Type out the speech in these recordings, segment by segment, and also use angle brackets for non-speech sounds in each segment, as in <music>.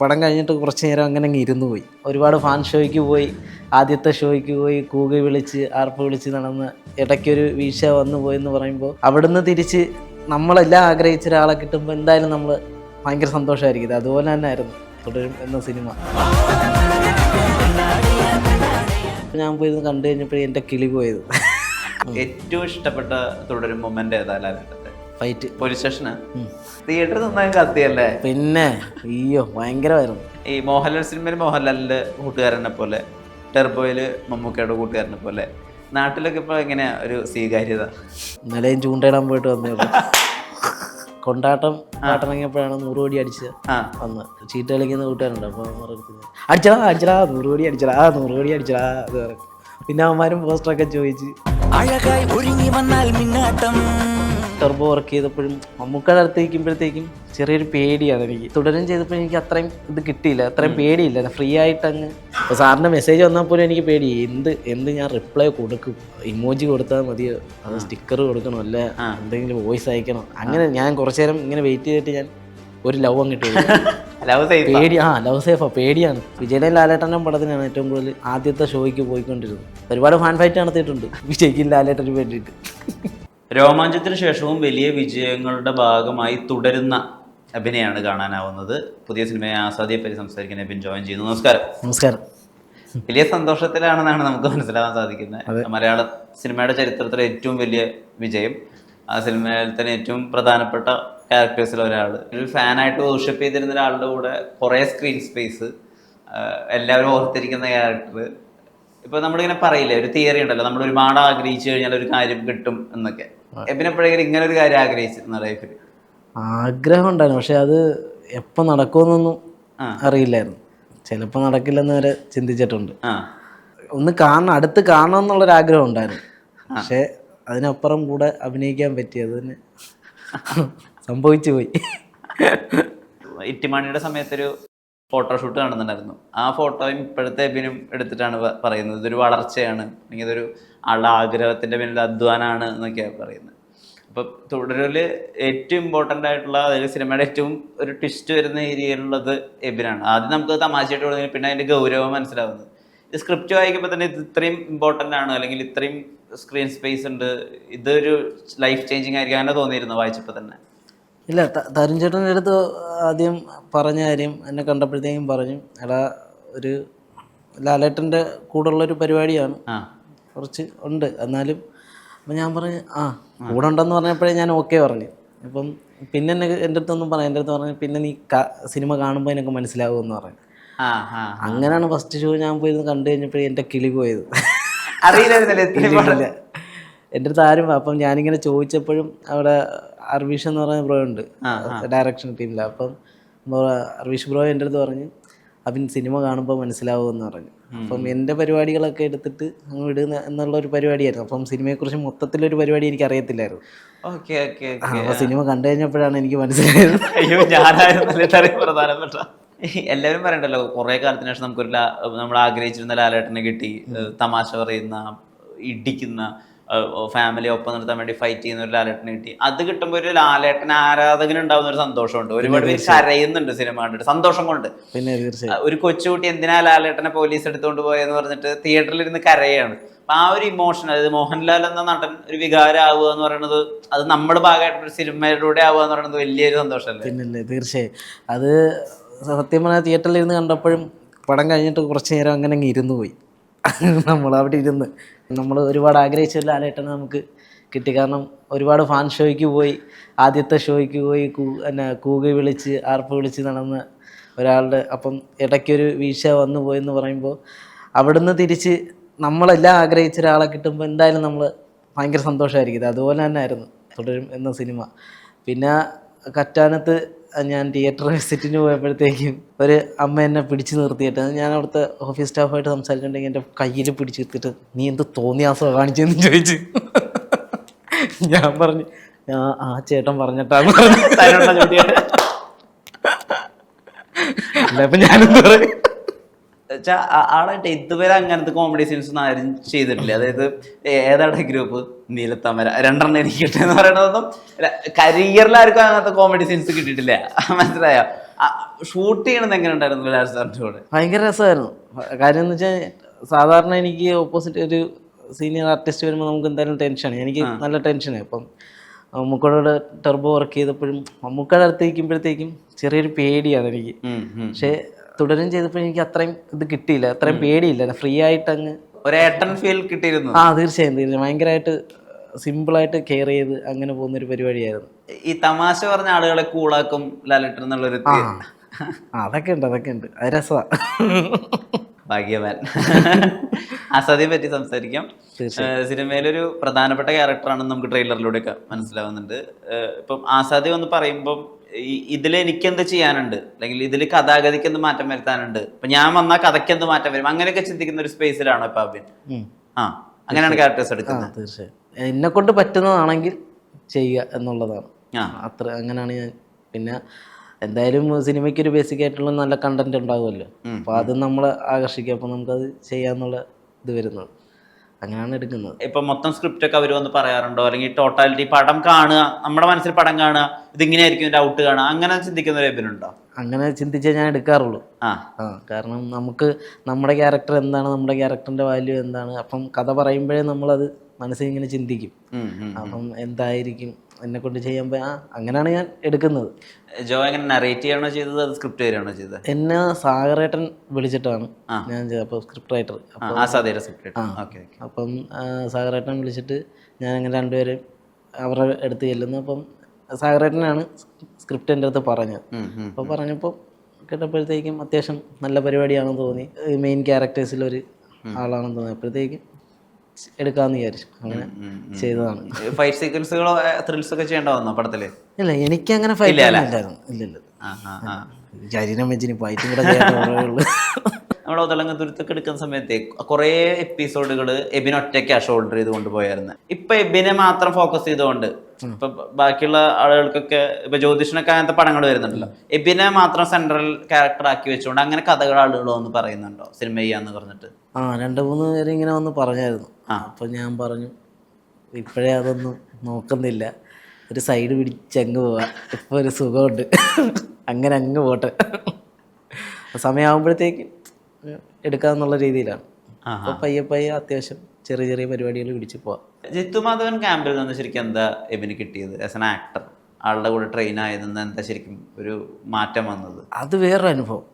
പടം കഴിഞ്ഞിട്ട് കുറച്ച് നേരം അങ്ങനെ അങ്ങ് ഇരുന്നു പോയി. ഒരുപാട് ഫാൻ ഷോയ്ക്ക് പോയി ആദ്യത്തെ ഷോയ്ക്ക് പോയി കൂകി വിളിച്ച് ആർപ്പ് വിളിച്ച് നടന്ന് ഇടയ്ക്കൊരു വീഴ്ച വന്നു പോയെന്ന് പറയുമ്പോൾ അവിടുന്ന് തിരിച്ച് നമ്മളെല്ലാം ആഗ്രഹിച്ച ഒരാളെ കിട്ടുമ്പോൾ എന്തായാലും നമ്മൾ ഭയങ്കര സന്തോഷമായിരിക്കും അതുപോലെ തന്നെ ആയിരുന്നു തുടരും എന്ന സിനിമ. ഞാൻ പോയിരുന്നു കണ്ടു കഴിഞ്ഞപ്പോഴേ എന്റെ കിളി പോയത്. ഏറ്റവും ഇഷ്ടപ്പെട്ട തുടരും മൊമെന്റ് ഏതാ ലാലേട്ടന്റെ ഫൈറ്റ് പോലീസ് സ്റ്റേഷന് തിയേറ്റർ നന്നായി കത്തിയല്ലേ? പിന്നെ അയ്യോ ഭയങ്കരമായിരുന്നു. ഈ മോഹൻലാൽ സിനിമയിൽ മോഹൻലാലിന്റെ കൂട്ടുകാരനെ പോലെ ടെർബോയിൽ മമ്മൂക്കയുടെ കൂട്ടുകാരനെ പോലെ നാട്ടിലൊക്കെ ഇപ്പൊ എങ്ങനെയാ ഒരു സ്വീകാര്യത? നിലയും ചൂണ്ടയിടാൻ പോയിട്ട് വന്നേ കൊണ്ടാട്ടം ആട്ടിറങ്ങിയപ്പോഴാണ് നൂറ് കോടി അടിച്ച് ആ. വന്ന്. ചീട്ട് കളിക്കുന്ന കൂട്ടുകാരുണ്ട് അപ്പോൾ അടിച്ചടാ അടിച്ചടാ നൂറ് കോടി അടിച്ചടാ നൂറ് കോടി അടിച്ചടാ അത് പറയും. പിന്നെ അവന്മാരും പോസ്റ്ററൊക്കെ ചോദിച്ച് അഴകായി ഒരുങ്ങി വന്നാൽ മിന്നാട്ടം. ടെർബോ വർക്ക് ചെയ്തപ്പോഴും മമ്മൂക്കയുടെ അടുത്ത് നിൽക്കുമ്പോഴത്തേക്കും ചെറിയൊരു പേടിയാണ് എനിക്ക്. തുടരും ചെയ്തപ്പോൾ എനിക്ക് അത്രയും ഇത് കിട്ടിയില്ല. അത്രയും പേടിയില്ല. ഫ്രീ ആയിട്ട് അങ്ങ് അപ്പോൾ സാറിന്റെ മെസ്സേജ് വന്നാൽ പോലും എനിക്ക് പേടി. എന്ത് എന്ത് ഞാൻ റിപ്ലൈ കൊടുക്കും? ഇമോജി കൊടുത്താൽ മതിയോ? അത് സ്റ്റിക്കർ കൊടുക്കണോ? അല്ല എന്തെങ്കിലും വോയിസ് അയക്കണോ? അങ്ങനെ ഞാൻ കുറച്ചു നേരം ഇങ്ങനെ വെയിറ്റ് ചെയ്തിട്ട് ഞാൻ ഒരു ലവ് അങ്ങ് സേഫ് <laughs> പേടി ആ ലവ് സേഫാ പേടിയാണ്. വിജയനെ ലാലേട്ടന്റെ പടത്തിനാണ് ഏറ്റവും കൂടുതൽ ആദ്യത്തെ ഷോയ്ക്ക് പോയിക്കൊണ്ടിരുന്നത്. ഒരുപാട് ഫാൻ ഫൈറ്റ് നടത്തിയിട്ടുണ്ട്. വിജയ്ക്കും ലാലേട്ടന് വേണ്ടിയിട്ട്. <laughs> രോമാഞ്ചത്തിന് ശേഷവും വലിയ വിജയങ്ങളുടെ ഭാഗമായി തുടരുന്ന അഭിനയാണ് കാണാനാവുന്നത്. പുതിയ സിനിമയെ ആസാദിയെ പറ്റി സംസാരിക്കാൻ അഭിൻ ജോയിൻ ചെയ്യുന്നു. നമസ്കാരം. നമസ്കാരം. വലിയ സന്തോഷത്തിലാണെന്നാണ് നമുക്ക് മനസ്സിലാക്കാൻ സാധിക്കുന്നത്. മലയാള സിനിമയുടെ ചരിത്രത്തിലെ ഏറ്റവും വലിയ വിജയം ആ സിനിമയിൽ തന്നെ ഏറ്റവും പ്രധാനപ്പെട്ട ക്യാരക്ടേഴ്സിൽ ഒരാൾ. ഒരു ഫാനായിട്ട് വർഷിപ്പ് ചെയ്തിരുന്ന ഒരാളുടെ കൂടെ കുറേ സ്ക്രീൻ സ്പേസ് എല്ലാവരും ഓർത്തിരിക്കുന്ന ക്യാരക്ടർ ഇപ്പൊ നമ്മളിങ്ങനെ പറയില്ലേ ഒരു തിയറി ഉണ്ടല്ലോ. നമ്മൾ ഒരുപാട് ആഗ്രഹിച്ചു കഴിഞ്ഞാൽ ഒരു കാര്യം കിട്ടും എന്നൊക്കെ. ഇങ്ങനെ ഒരു കാര്യം ആഗ്രഹിച്ചിരുന്ന ലൈഫിൽ ആഗ്രഹം ഉണ്ടായിരുന്നു പക്ഷെ അത് എപ്പോൾ നടക്കുമെന്നൊന്നും. അറിയില്ലായിരുന്നു. ചിലപ്പോൾ നടക്കില്ലെന്ന് വരെ ചിന്തിച്ചിട്ടുണ്ട്. ഒന്ന് കാണണം അടുത്ത് കാണണം എന്നുള്ളൊരു ആഗ്രഹം ഉണ്ടായിരുന്നു. പക്ഷെ അതിനപ്പുറം കൂടെ അഭിനയിക്കാൻ പറ്റി. അത് തന്നെ സംഭവിച്ചു പോയി. ഇറ്റിമാണിയുടെ സമയത്തൊരു ഫോട്ടോഷൂട്ട് കാണുന്നുണ്ടായിരുന്നു ആ ഫോട്ടോയും ഇപ്പോഴത്തെ എബിനും എടുത്തിട്ടാണ് പറയുന്നത്. ഇതൊരു വളർച്ചയാണ്. അല്ലെങ്കിൽ ഇതൊരു ആളുടെ ആഗ്രഹത്തിന്റെ പിന്നിൽ അധ്വാനാണ് എന്നൊക്കെയാണ് പറയുന്നത്. അപ്പൊ തുടരിൽ ഏറ്റവും ഇമ്പോർട്ടന്റ് ആയിട്ടുള്ള അതായത് സിനിമയുടെ ഏറ്റവും ഒരു ട്വിസ്റ്റ് വരുന്ന ഏരിയയിലുള്ളത് എബിനാണ്. ആദ്യം നമുക്ക് തമാശയായിട്ട് തുടങ്ങി പിന്നെ അതിന്റെ ഗൗരവം മനസ്സിലാവുന്നത്. ഇത് സ്ക്രിപ്റ്റ് വായിക്കുമ്പോൾ തന്നെ ഇത് ഇത്രയും ഇമ്പോർട്ടന്റ് ആണ് അല്ലെങ്കിൽ ഇത്രയും സ്ക്രീൻ സ്പേസ് ഉണ്ട്. ഇതൊരു ലൈഫ് ചേഞ്ചിങ് ആയിരിക്കും അങ്ങനെ തോന്നിയിരുന്നു വായിച്ചപ്പോൾ തന്നെ. ഇല്ല തരുൺ ചേട്ടന്റെ അടുത്ത് ആദ്യം പറഞ്ഞ കാര്യം എന്നെ കണ്ടപ്പോഴത്തേക്കും പറഞ്ഞു. എടാ ഒരു ലാലേട്ടന്റെ കൂടെയുള്ളൊരു പരിപാടിയാണ്. ആ. കുറച്ച് ഉണ്ട്. എന്നാലും അപ്പം ഞാൻ പറഞ്ഞു ആ കൂടെ ഉണ്ടെന്ന് പറഞ്ഞപ്പോഴേ ഞാൻ ഓക്കെ പറഞ്ഞു. അപ്പം പിന്നെ എന്നെ എന്റെ അടുത്തൊന്നും പറയാം എന്റെ അടുത്ത് പറഞ്ഞു പിന്നെ നീ സിനിമ കാണുമ്പോൾ എനിക്ക് മനസ്സിലാവുമെന്ന് പറഞ്ഞു. അങ്ങനെയാണ് ഫസ്റ്റ് ഷോ ഞാൻ പോയിരുന്ന് കണ്ടു കഴിഞ്ഞപ്പോഴേ എന്റെ കിളി പോയത്. അറിയില്ല. എന്റെ അടുത്ത് ആരും അപ്പം ഞാനിങ്ങനെ ചോദിച്ചപ്പോഴും അവിടെ അർവീഷ് എന്ന് പറയുന്ന ബ്രോ ഉണ്ട്. ഡയറക്ഷൻ ടീമിൽ അപ്പം അർവീഷ് ബ്രോ എന്റെ അടുത്ത് പറഞ്ഞു അപ്പം സിനിമ കാണുമ്പോൾ മനസ്സിലാവുമെന്ന് പറഞ്ഞു. അപ്പം എന്റെ പരിപാടികളൊക്കെ എടുത്തിട്ട് അങ്ങ് വിടുന്ന എന്നുള്ള ഒരു പരിപാടിയായിരുന്നു. അപ്പം സിനിമയെക്കുറിച്ച് മൊത്തത്തിലൊരു പരിപാടി എനിക്ക് അറിയത്തില്ലായിരുന്നു. ഓക്കെ ഓക്കെ അപ്പോൾ സിനിമ കണ്ടു കഴിഞ്ഞപ്പോഴാണ് എനിക്ക് മനസ്സിലായത്. അയ്യോ ഞാനായിരുന്നു പ്രധാനപ്പെട്ട? എല്ലാവരും പറയണ്ടല്ലോ കുറേ കാലത്തിന് ശേഷം നമുക്കൊരു നമ്മൾ ആഗ്രഹിച്ചിരുന്ന ലാലേട്ടനെ കിട്ടി തമാശ പറയുന്ന ഇടിക്കുന്ന ഫാമിലി ഒപ്പം നിർത്താൻ വേണ്ടി ഫൈറ്റ് ചെയ്യുന്ന ഒരു ലാലേട്ടനെ കിട്ടി. അത് കിട്ടുമ്പോൾ ഒരു ലാലേട്ടൻ ആരാധകൻ ഉണ്ടാവുന്ന ഒരു സന്തോഷമുണ്ട്. ഒരുപാട് പേര് കരയുന്നുണ്ട് സിനിമ കണ്ടിട്ട്. സന്തോഷം കൊണ്ട്. പിന്നെ ഒരു കൊച്ചുകുട്ടി എന്തിനാ ലാലേട്ടനെ പോലീസ് എടുത്തുകൊണ്ട് പോയെന്ന് പറഞ്ഞിട്ട് തിയേറ്ററിൽ ഇരുന്ന് കരയാണ്. അപ്പൊ ആ ഒരു ഇമോഷൻ അതായത് മോഹൻലാൽ എന്ന നടൻ ഒരു വികാരം ആവുക എന്ന് പറയുന്നത് അത് നമ്മുടെ ഭാഗമായിട്ട് ഒരു സിനിമയിലൂടെ ആവുക എന്ന് പറയുന്നത് വലിയൊരു സന്തോഷമല്ലേ? പിന്നല്ലേ തീർച്ചയായും. അത് സത്യം പറഞ്ഞാൽ തിയേറ്ററിൽ ഇരുന്ന് കണ്ടപ്പോഴും പടം കഴിഞ്ഞിട്ട് കുറച്ച് നേരം അങ്ങനെ അങ്ങ് ഇരുന്നു പോയി. <laughs> നമ്മൾ അവിടെ ഇരുന്ന്. നമ്മൾ ഒരുപാട് ആഗ്രഹിച്ച ലാലേട്ടനെ നമുക്ക് കിട്ടി. കാരണം ഒരുപാട് ഫാൻ ഷോയ്ക്ക് പോയി ആദ്യത്തെ ഷോയ്ക്ക് പോയി കൂ എന്നാ കൂകി വിളിച്ച് ആർപ്പ് വിളിച്ച് നടന്ന ഒരാളുടെ അപ്പം ഇടയ്ക്കൊരു വീഴ്ച വന്നു പോയെന്ന് പറയുമ്പോൾ അവിടുന്ന് തിരിച്ച് നമ്മളെല്ലാം ആഗ്രഹിച്ച ഒരാളെ കിട്ടുമ്പോൾ എന്തായാലും നമ്മൾ ഭയങ്കര സന്തോഷമായിരിക്കും. അതുപോലെ തന്നെ ആയിരുന്നു തുടരും എന്ന സിനിമ. പിന്നെ കറ്റാനത്ത് ഞാൻ തിയേറ്റർ വിസിറ്റിന് പോയപ്പോഴത്തേക്കും ഒരു അമ്മ എന്നെ പിടിച്ചു നിർത്തിയിട്ട് ഞാൻ അവിടുത്തെ ഓഫീസ് സ്റ്റാഫായിട്ട് സംസാരിച്ചിട്ടുണ്ടെങ്കിൽ എന്റെ കയ്യിൽ പിടിച്ചു നിർത്തിയിട്ട് നീ എന്ത് തോന്നിയാസോ കാണിച്ചെന്ന്? ചോദിച്ചു. ഞാൻ പറഞ്ഞു ആ ആ ചേട്ടൻ പറഞ്ഞിട്ടാണ് പറഞ്ഞു. അല്ല അപ്പം ഞാനെന്ത് പറയും? ആളായിട്ട് ഇതുവരെ അങ്ങനത്തെ കോമഡി സീൻസ് ഒന്നും ആരും ചെയ്തിട്ടില്ല. അതായത് ഏതാണ് ഗ്രൂപ്പ് നീലത്താമര. രണ്ടെണ്ണം എനിക്ക് കിട്ടുക എന്ന് പറയണതൊന്നും കരിയറിൽ ആർക്കും അങ്ങനത്തെ കോമഡി സീൻസ് കിട്ടിയിട്ടില്ല. മനസ്സിലായോ? ഷൂട്ട് ചെയ്യണത് എങ്ങനെ ഉണ്ടായിരുന്നു വിലാസ് സാറിന്റെ കൂടെ? ഭയങ്കര രസമായിരുന്നു. കാര്യം എന്ന് വെച്ചാൽ സാധാരണ എനിക്ക് ഓപ്പോസിറ്റ് ഒരു സീനിയർ ആർട്ടിസ്റ്റ് വരുമ്പോൾ നമുക്ക് എന്തായാലും ടെൻഷനാണ് എനിക്ക് നല്ല ടെൻഷനാണ് അപ്പം മമ്മൂക്കയുടെ ടെർബോ വർക്ക് ചെയ്തപ്പോഴും മമ്മൂക്കയുടെ അടുത്ത് ചെറിയൊരു പേടിയാണ് എനിക്ക്. പക്ഷേ തുടരും ചെയ്തപ്പോൾ എനിക്ക് അത്രയും ഇത് കിട്ടിയില്ല അത്രയും പേടിയില്ല. ഫ്രീ ആയിട്ട് അങ്ങ് ഫീൽ കിട്ടിയിരുന്നു. ആ തീർച്ചയായും തീർച്ചയായും. ഭയങ്കരമായിട്ട് സിമ്പിളായിട്ട് കെയർ ചെയ്ത് അങ്ങനെ പോകുന്ന ഒരു പരിപാടിയായിരുന്നു. ഈ തമാശ പറഞ്ഞ ആളുകളെ കൂളാക്കും ലാലേട്ടൻ എന്നുള്ളൊരു അതൊക്കെ ഉണ്ട് അതൊക്കെ ഉണ്ട്. അത് രസമാണ് ഭാഗ്യവാൻ. അസതിയെ പറ്റി സംസാരിക്കാം. സിനിമയിലൊരു പ്രധാനപ്പെട്ട ക്യാരക്ടറാണെന്ന് നമുക്ക് ട്രെയിലറിലൂടെയൊക്കെ മനസ്സിലാവുന്നുണ്ട്. ഇപ്പം ആസാദി എന്ന് പറയുമ്പം ഇതിൽ എനിക്കെന്ത് ചെയ്യാനുണ്ട്? അല്ലെങ്കിൽ ഇതിൽ കഥാഗതിക്ക് എന്ത് മാറ്റം വരുത്താനുണ്ട്? ഇപ്പൊ ഞാൻ വന്നാൽ കഥയ്ക്ക് എന്ത് മാറ്റം വരും? അങ്ങനെയൊക്കെ ചിന്തിക്കുന്ന ഒരു സ്പേസിലാണോ ഇപ്പൊ അബിൻ ആ അങ്ങനെയാണ് ക്യാരക്ടേഴ്സ് എടുക്കുന്നത്. തീർച്ചയായും. എന്നെ കൊണ്ട് പറ്റുന്നതാണെങ്കിൽ ചെയ്യുക എന്നുള്ളതാണ്. അത്ര അങ്ങനെയാണ് ഞാൻ. പിന്നെ എന്തായാലും സിനിമയ്ക്ക് ഒരു ബേസിക് ആയിട്ടുള്ള നല്ല കണ്ടന്റ് ഉണ്ടാകുമല്ലോ അപ്പൊ അത് നമ്മളെ ആകർഷിക്കുക അപ്പൊ നമുക്കത് ചെയ്യാന്നുള്ള ഇത് വരുന്നത്. അങ്ങനെയാണ് എടുക്കുന്നത്. ഇപ്പൊ മൊത്തം സ്ക്രിപ്റ്റ് ഒക്കെ അവർ വന്ന് പറയാറുണ്ടോ? അല്ലെങ്കിൽ ടോട്ടാലിറ്റി പടം കാണുക നമ്മുടെ മനസ്സിൽ പടം കാണുക ഇതിങ്ങനെയായിരിക്കും ഇതിന്റെ ഔട്ട് കാണുക അങ്ങനെ ചിന്തിക്കുന്ന ഒരു എബിനുണ്ടോ അങ്ങനെ ചിന്തിച്ചേ ഞാൻ എടുക്കാറുള്ളൂ. ആ. ആ കാരണം നമുക്ക് നമ്മുടെ ക്യാരക്ടർ എന്താണ് നമ്മുടെ ക്യാരക്ടറിന്റെ വാല്യൂ എന്താണ്? അപ്പം കഥ പറയുമ്പോഴേ നമ്മളത് മനസ്സിൽ ഇങ്ങനെ ചിന്തിക്കും. അപ്പം എന്തായിരിക്കും? എന്നെ കൊണ്ട് ചെയ്യാൻ ആ അങ്ങനെയാണ് ഞാൻ എടുക്കുന്നത്. ജോ എങ്ങനെ നറേറ്റ് ചെയ്യണോ ചെയ്തത് അത് സ്ക്രിപ്റ്റ് വരികയാണോ ചെയ്തത്? എന്നെ സാഗറേട്ടൻ വിളിച്ചിട്ടാണ് ഞാൻ ചെയ്തത്. അപ്പോൾ സ്ക്രിപ്റ്റ് റൈറ്റർ അപ്പം സാഗറേട്ടൻ വിളിച്ചിട്ട് ഞാൻ അങ്ങനെ രണ്ടുപേരും അവരുടെ അടുത്ത് ചെല്ലുന്നു. അപ്പം സാഗറേട്ടനാണ് സ്ക്രിപ്റ്റ് എന്റെ അടുത്ത് പറഞ്ഞത്. അപ്പോൾ പറഞ്ഞപ്പോൾ കേട്ടപ്പോഴത്തേക്കും അത്യാവശ്യം നല്ല പരിപാടിയാണെന്ന് തോന്നി. മെയിൻ ക്യാരക്ടേഴ്സിലൊരു ആളാണെന്ന് തോന്നി. അപ്പോഴത്തേക്കും എടുക്കാമെന്ന് വിചാരിച്ചു. അങ്ങനെ ചെയ്തതാണ്. ഫൈറ്റ് സീക്വൻസുകളോ ത്രിൽസ് ഒക്കെ ചെയ്യേണ്ട വന്നോ പടത്തിൽ? ഇല്ല എനിക്കങ്ങനെ ഫൈറ്റ് ഇല്ലായിരുന്നു ഇല്ല ഇല്ല ആ ആ ആ. ശരീരം വെച്ചിന് ഫൈറ്റും കൂടെ ചെയ്യാൻ നമ്മൾ ഒതളങ്ങ തുരുത്തൊക്കെ എടുക്കുന്ന സമയത്ത് കുറേ എപ്പിസോഡുകൾ എബിൻ ഒറ്റയ്ക്കാ ഷോൾഡർ ചെയ്ത് കൊണ്ടുപോയായിരുന്നു. ഇപ്പൊ എബിനെ മാത്രം ഫോക്കസ് ചെയ്തുകൊണ്ട് ഇപ്പൊ ബാക്കിയുള്ള ആളുകൾക്കൊക്കെ ഇപ്പൊ ജ്യോതിഷനൊക്കെ അങ്ങനത്തെ പടങ്ങൾ വരുന്നുണ്ടല്ലോ. എബിനെ മാത്രം സെൻട്രൽ ക്യാരക്ടർ ആക്കി വെച്ചുകൊണ്ട് അങ്ങനെ കഥകൾ ആളുകൾ വന്ന് പറയുന്നുണ്ടോ? സിനിമ ചെയ്യാന്ന് പറഞ്ഞിട്ട്. ആ രണ്ട് മൂന്ന് പേര് ഇങ്ങനെ വന്ന് പറഞ്ഞായിരുന്നു. ആ. അപ്പൊ ഞാൻ പറഞ്ഞു ഇപ്പോഴേ അതൊന്നും നോക്കുന്നില്ല. ഒരു സൈഡ് പിടിച്ചങ്ങ് പോവാ. ഇപ്പൊ ഒരു സുഖമുണ്ട്. <laughs> അങ്ങനെ അങ്ങ് പോട്ടെ. സമയമാകുമ്പോഴത്തേക്ക് എടുക്കാന്നുള്ള രീതിയിലാണ്. അപ്പോൾ പയ്യെ പയ്യെ അത്യാവശ്യം ചെറിയ ചെറിയ പരിപാടികൾ പിടിച്ച് പോവാം. ജിത്തു മാധവൻ ക്യാമ്പിൽ നിന്ന് ശരിക്കും എന്താ എബിന് കിട്ടിയത്? ആസ് എൻ ആക്ടർ ആളുടെ കൂടെ ട്രെയിൻ ആയതെന്ന് എന്താ ശരിക്കും ഒരു മാറ്റം വന്നത്? അത് വേറൊരു അനുഭവം.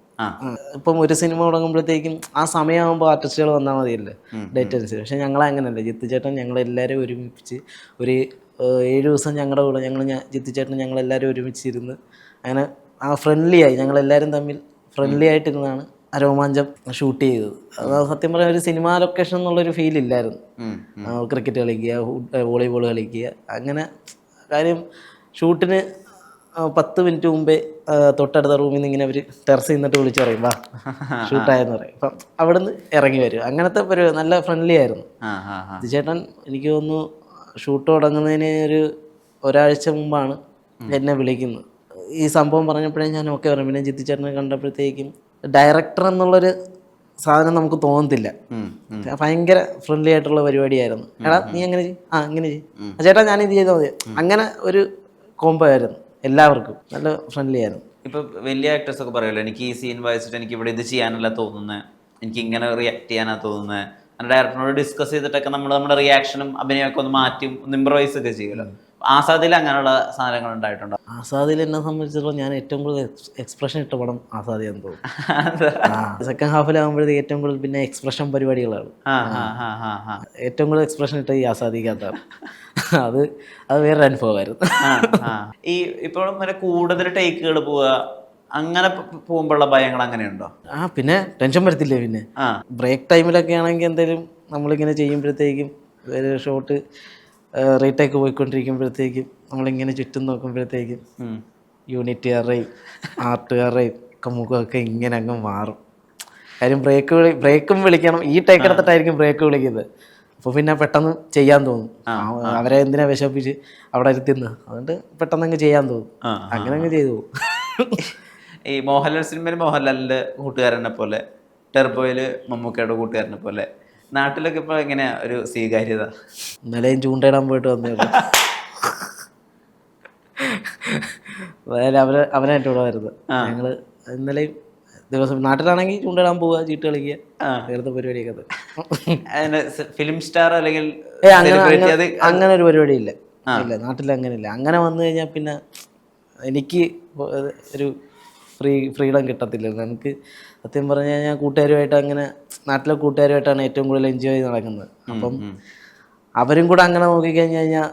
ഇപ്പം ഒരു സിനിമ തുടങ്ങുമ്പോഴത്തേക്കും ആ സമയമാകുമ്പോൾ ആർട്ടിസ്റ്റുകൾ വന്നാൽ മതിയല്ലേ? ഡേറ്റ് അനുസരിച്ച് പക്ഷെ ഞങ്ങൾ അങ്ങനെയല്ല. ജിത്തു ചേട്ടൻ ഞങ്ങളെല്ലാവരും ഒരുമിപ്പിച്ച് ഒരു ഏഴ് ദിവസം ഞങ്ങളുടെ കൂടെ ഞങ്ങൾ ജിത്തു ചേട്ടൻ ഞങ്ങളെല്ലാവരും ഒരുമിച്ചിരുന്ന് അങ്ങനെ ആ ഫ്രണ്ട്ലി ആയി. ഞങ്ങളെല്ലാവരും തമ്മിൽ ഫ്രണ്ട്ലി ആയിട്ടിരുന്നാണ് ആ രോമാഞ്ചം ഷൂട്ട് ചെയ്തത്. അത് സത്യം പറയാൻ ഒരു സിനിമാ ലൊക്കേഷൻ എന്നുള്ളൊരു ഫീൽ ഇല്ലായിരുന്നു. ക്രിക്കറ്റ് കളിക്കുക വോളിബോൾ കളിക്കുക. അങ്ങനെ കാര്യം ഷൂട്ടിന് പത്ത് മിനിറ്റ് മുമ്പേ തൊട്ടടുത്ത റൂമിൽ നിന്ന് ഇങ്ങനെ അവർ ടെറസ് നിന്നിട്ട് വിളിച്ച് പറയും വാ <laughs> ഷൂട്ടായെന്ന് പറയും. അപ്പം അവിടുന്ന് ഇറങ്ങി വരും. അങ്ങനത്തെ ഒരു നല്ല ഫ്രണ്ട്ലി ആയിരുന്നു. ചേട്ടൻ എനിക്ക് തോന്നുന്നു ഷൂട്ട് തുടങ്ങുന്നതിന് ഒരു ഒരാഴ്ച മുമ്പാണ് എന്നെ വിളിക്കുന്നത്. ഈ സംഭവം പറഞ്ഞപ്പോഴേ ഞാൻ ഓക്കെ പറഞ്ഞു പിന്നെ ജിത്തി ചേട്ടനെ കണ്ടപ്പോഴത്തേക്കും ഡയറക്ടർ എന്നുള്ളൊരു സാധനം നമുക്ക് തോന്നത്തില്ല. ഭയങ്കര ഫ്രണ്ട്ലി ആയിട്ടുള്ള പരിപാടിയായിരുന്നു. എടാ നീ അങ്ങനെ ചെയ്യും. ആ അങ്ങനെ ചെയ്യും. ചേട്ടാ ഞാൻ ഇത് ചെയ്താൽ മതി അങ്ങനെ ഒരു കോംബോ ആയിരുന്നു. എല്ലാവർക്കും. നല്ല ഫ്രണ്ട്ലി ആയിരുന്നു. ഇപ്പൊ വലിയ ആക്ടേഴ്സ് ഒക്കെ പറയുമല്ലോ എനിക്ക് ഈ സീൻ വായിച്ചിട്ട് എനിക്ക് ഇവിടെ ഇത് ചെയ്യാനല്ല തോന്നുന്നത് എനിക്ക് ഇങ്ങനെ റിയാക്ട് ചെയ്യാനാ തോന്നുന്നത് അങ്ങനെ ഡയറക്ടറിനോട് ഡിസ്കസ് ചെയ്തിട്ടൊക്കെ നമ്മൾ നമ്മുടെ റിയാക്ഷനും അഭിനയമൊക്കെ ഒന്ന് മാറ്റും ഒന്ന് ഇമ്പ്രവൈസ് ഒക്കെ ചെയ്യുമല്ലോ ആസാദിൽ അങ്ങനെയുള്ള സാധനങ്ങൾ ഉണ്ടായിട്ടുണ്ടോ? ആസാദിൽ എന്നെ സംബന്ധിച്ചിടത്തോളം ഞാൻ ഏറ്റവും കൂടുതൽ എക്സ്പ്രഷൻ ഇട്ട പടം ആസാദിയാന്ന് തോന്നുന്നു. സെക്കൻഡ് ഹാഫിലാകുമ്പോഴത്തേക്ക് ഏറ്റവും കൂടുതൽ പിന്നെ എക്സ്പ്രഷൻ പരിപാടികളാണ്. ഏറ്റവും കൂടുതൽ എക്സ്പ്രഷൻ ഇട്ട ഈ ആസാദിക്കകത്താണ് അത് അത് വേറൊരു അനുഭവമായിരുന്നു. ഈ ഇപ്പോഴും വരെ കൂടുതൽ ടേക്കുകൾ പോവുക അങ്ങനെ പോകുമ്പോഴുള്ള ഭയങ്ങൾ അങ്ങനെയുണ്ടോ? ആ പിന്നെ ടെൻഷൻ വരത്തില്ലേ പിന്നെ? ബ്രേക്ക് ടൈമിലൊക്കെ ആണെങ്കിൽ എന്തെങ്കിലും നമ്മളിങ്ങനെ ചെയ്യുമ്പോഴത്തേക്കും ഒരു ഷോട്ട് റീടേക്ക് പോയിക്കൊണ്ടിരിക്കുമ്പോഴത്തേക്കും നമ്മളിങ്ങനെ ചുറ്റും നോക്കുമ്പോഴത്തേക്കും ഉം. ആർട്ട് ആർട്ടുകാരുടെയും ഒക്കെ മുഖമൊക്കെ ഇങ്ങനെ അങ്ങ് മാറും. കാര്യം ബ്രേക്ക് വിളി ബ്രേക്കും വിളിക്കണം. ഈ ടേക്ക് എടുത്തിട്ടായിരിക്കും ബ്രേക്ക് വിളിക്കുന്നത്. അപ്പോൾ പിന്നെ പെട്ടെന്ന് ചെയ്യാൻ തോന്നും. അവരെ എന്തിനാ വിശപ്പിച്ച് അവിടെ ഇരുത്തിന്ന് അതുകൊണ്ട് പെട്ടെന്ന് അങ്ങ് ചെയ്യാൻ തോന്നും. അങ്ങനെ അങ്ങ് ചെയ്തു പോകും. ഈ മോഹൻലാൽ സിനിമയിൽ മോഹൻലാലിന്റെ കൂട്ടുകാരനെ പോലെ ടെർബോയിൽ മമ്മൂക്കയുടെ കൂട്ടുകാരനെ പോലെ നാട്ടിലൊക്കെ ഇപ്പൊ എങ്ങനെയാ ഒരു സ്വീകാര്യത? ഇന്നലെ ചൂണ്ടയിടാൻ പോയിട്ട് വന്നേ അതായത് അവർ അവനായിട്ട് ഇവിടെ വരുന്നത് ഞങ്ങൾ ഇന്നലെയും ദിവസം നാട്ടിലാണെങ്കിൽ ചൂണ്ടിടാൻ പോവുക ചീട്ട് കളിക്കുക അങ്ങനത്തെ പരിപാടിയൊക്കെ. ഫിലിം സ്റ്റാർ അല്ലെങ്കിൽ അങ്ങനെ ഒരു പരിപാടി ഇല്ല ഇല്ല നാട്ടിൽ അങ്ങനെ ഇല്ല അങ്ങനെ വന്നു കഴിഞ്ഞാൽ പിന്നെ എനിക്ക് ഒരു ഫ്രീ ഫ്രീഡം കിട്ടത്തില്ല. എനിക്ക് സത്യം പറഞ്ഞു കഴിഞ്ഞാൽ കൂട്ടുകാരുമായിട്ട് അങ്ങനെ നാട്ടിലെ കൂട്ടുകാരുമായിട്ടാണ് ഏറ്റവും കൂടുതൽ എൻജോയ് ചെയ്ത് നടക്കുന്നത്. അപ്പം അവരും കൂടെ അങ്ങനെ നോക്കിക്കഴിഞ്ഞ് കഴിഞ്ഞാൽ